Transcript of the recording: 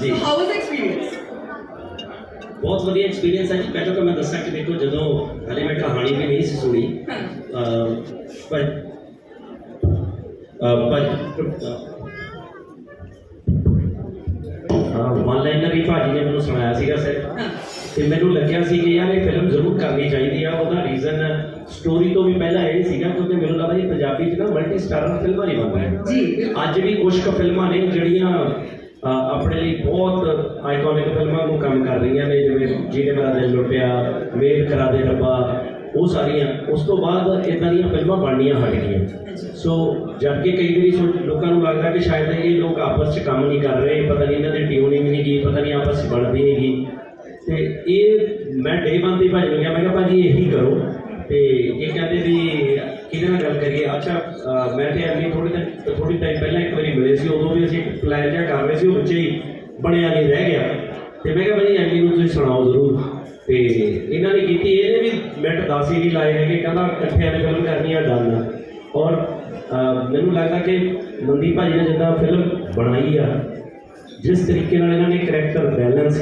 ਜੀ। How was experience ਬਹੁਤ ਵਧੀਆ ਐਕਸਪੀਰੀਅੰਸ ਹੈ ਜੀ। ਪਹਿਲਾਂ ਤਾਂ ਮੈਂ ਦੱਸਾਂ ਕਿ ਦੇਖੋ ਜਦੋਂ ਹਲੇ ਮੈਂ ਕਹਾਣੀ ਵੀ ਨਹੀਂ ਸੀ ਸੁਣੀ ਪਰ ਪਰ ਵਨ ਲਾਈਨਰ ਹੀ ਭਾਜੀ ਨੇ ਮੈਨੂੰ ਸੁਣਾਇਆ ਸੀਗਾ ਸਰ। ਤੇ ਮੈਨੂੰ ਲੱਗਿਆ ਸੀ ਕਿ ਯਾਰ ਇਹ ਫਿਲਮ ਜ਼ਰੂਰ ਕਰਨੀ ਚਾਹੀਦੀ ਆ। ਉਹਦਾ ਰੀਜ਼ਨ ਸਟੋਰੀ ਤੋਂ ਵੀ ਪਹਿਲਾਂ ਇਹ ਸੀਗਾ ਕਿਉਂਕਿ ਮੈਨੂੰ ਲੱਗਦਾ ਇਹ ਪੰਜਾਬੀ 'ਚ ਨਾ ਮਲਟੀ ਸਟਾਰਰ ਫਿਲਮਾਂ ਨਹੀਂ ਬਣਦੀਆਂ ਜੀ। ਅੱਜ ਵੀ ਕੁਝ ਕੁ ਫਿਲਮਾਂ ਨੇ ਜਿਹੜੀਆਂ ਆਪਣੇ ਲਈ ਬਹੁਤ ਆਈਕੋਨਿਕ ਫਿਲਮਾਂ ਨੂੰ ਕੰਮ ਕਰ ਰਹੀਆਂ ਨੇ, ਜਿਵੇਂ ਜਿਹਨੇ ਮੇਰਾ ਦਿਲ ਲੁੱਟਿਆ, ਮੇਲ ਕਰਾ ਦੇ ਰੱਬਾ, ਉਹ ਸਾਰੀਆਂ। ਉਸ ਤੋਂ ਬਾਅਦ ਇਦਾਂ ਦੀਆਂ ਫਿਲਮਾਂ ਬਣਨੀਆਂ ਹਟ ਗਈਆਂ। ਸੋ ਜਦਕਿ ਕਈ ਵਾਰੀ ਸੋ- ਲੋਕਾਂ ਨੂੰ ਲੱਗਦਾ ਕਿ ਸ਼ਾਇਦ ਇਹ ਲੋਕ ਆਪਸ 'ਚ ਕੰਮ ਨਹੀਂ ਕਰ ਰਹੇ, ਪਤਾ ਨਹੀਂ ਇਹਨਾਂ ਦੀ ਟਿਊਨਿੰਗ ਨਹੀਂ ਗਈ, ਪਤਾ ਨਹੀਂ ਆਪਸ 'ਚ ਬਣਦੀ ਨਹੀਂ ਗਈ। ਤੇ ਇਹ ਮੈਂ ਡੇ ਵਨ ਤੇ ਭਾਜੀ ਨੂੰ ਕਿਹਾ ਮੈਂ ਕਿਹਾ ਭਾਜੀ ਇਹੀ ਕਰੋ। ਤੇ ਇਹ ਕਹਿੰਦੇ ਵੀ ਕਿਹਦੇ ਨਾਲ ਗੱਲ ਕਰੀਏ? ਅੱਛਾ ਮੈਂ ਤੇ ਐਮੀ ਥੋੜੀ ਦਿਨ ਥੋੜੀ ਟਾਈਮ ਪਹਿਲਾਂ ਇੱਕ ਵਾਰੀ ਮਿਲੇ ਸੀ, ਉਦੋਂ ਵੀ ਅਸੀਂ ਪਲਾਨ ਜਿਹਾ ਕਰ ਰਹੇ ਸੀ, ਉਹ ਬੱਚੇ ਹੀ ਬਣਿਆ ਨਹੀਂ ਰਹਿ ਗਿਆ। ਤੇ ਮੈਂ ਕਿਹਾ ਭਾਜੀ ਐਮੀ ਨੂੰ ਤੁਸੀਂ ਸੁਣਾਓ ਜ਼ਰੂਰ। ਤੇ ਇਹਨਾਂ ਨੇ ਕੀਤੀ, ਇਹਨੇ ਵੀ ਮਿੰਟ 10 ਹੀ ਨਹੀਂ ਲਾਏ ਹੈਗੇ, ਕਹਿੰਦਾ ਇਕੱਠਿਆਂ ਨੇ ਫਿਲਮ ਕਰਨੀ ਆ ਡਨ ਔਰ ਮੈਨੂੰ ਲੱਗਦਾ ਕਿ ਮਨਦੀਪ ਭਾਜੀ ਨੇ ਜਿੱਦਾਂ ਫਿਲਮ ਬਣਾਈ ਆ, ਜਿਸ ਤਰੀਕੇ ਨਾਲ ਇਹਨਾਂ ਨੇ ਕਰੈਕਟਰ ਬੈਲੈਂਸ